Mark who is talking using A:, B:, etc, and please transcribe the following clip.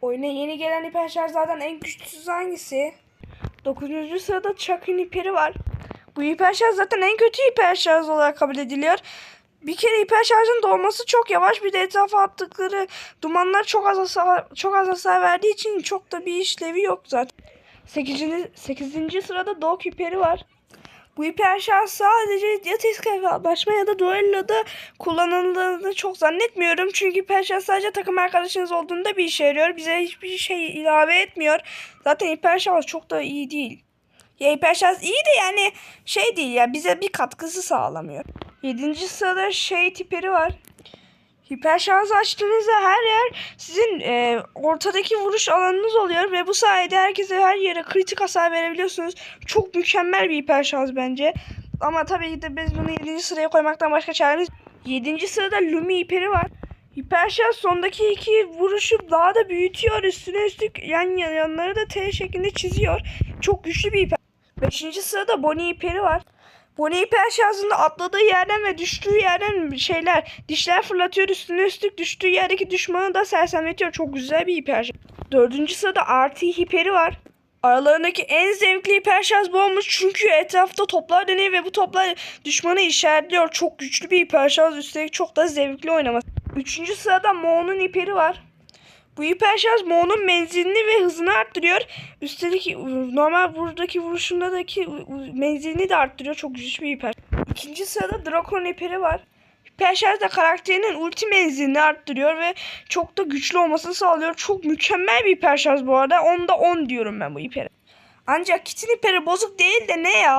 A: Oyuna yeni gelen hiper şarjlardan en güçlüsü hangisi? 9. sırada Chuck'ın hiperi var. Bu hiper zaten en kötü hiper olarak kabul ediliyor. Bir kere hiper dolması çok yavaş. Bir de etrafa attıkları dumanlar çok az hasar, çok az hasar verdiği için çok da bir işlevi yok zaten. 8. 8. sırada Dog hiperi var. Bu şarj sadece ya tezkahlaşma ya da duelloda kullanıldığını çok zannetmiyorum. Çünkü hiper şarj sadece takım arkadaşınız olduğunda bir işe yarıyor. Bize hiçbir şey ilave etmiyor. Zaten şarj çok da iyi değil. Ya şarj iyi de yani şey değil ya bize bir katkısı sağlamıyor. 7. sırada şey tiperi var. Hiper şarj açtığınızda her yer sizin e, ortadaki vuruş alanınız oluyor ve bu sayede herkese her yere kritik hasar verebiliyorsunuz. Çok mükemmel bir hiper şarj bence. Ama tabii ki de biz bunu 7. sıraya koymaktan başka çaremiz 7. sırada Lumi hiperi var. Hiper şarj sondaki iki vuruşu daha da büyütüyor. Üstüne üstlük yan yanları da T şeklinde çiziyor. Çok güçlü bir hiper. 5. sırada Bonnie hiperi var. Bonnie hiper şarjında atladığı yerden ve düştüğü yerden şeyler, dişler fırlatıyor. Üstüne üstlük düştüğü yerdeki düşmanı da sersemletiyor. Çok güzel bir hiper. 4. sırada RT hiperi var. Aralarındaki en zevkli hiper şarj bu olmuş çünkü etrafta toplar dönüyor ve bu toplar düşmanı işaretliyor. Çok güçlü bir hiper şarj üstelik çok da zevkli oynaması. Üçüncü sırada Mo'nun hiperi var. Bu hiper şarj Mo'nun menzilini ve hızını arttırıyor. Üstelik normal buradaki vuruşundaki menzilini de arttırıyor. Çok güçlü bir hiper. İkinci sırada Drakon hiperi var. Hiper şarj da karakterinin ulti menzilini arttırıyor ve çok da güçlü olmasını sağlıyor. Çok mükemmel bir hiper şarj bu arada. Onda 10 diyorum ben bu hipere. Ancak Kit'in hiperi bozuk değil de ne ya?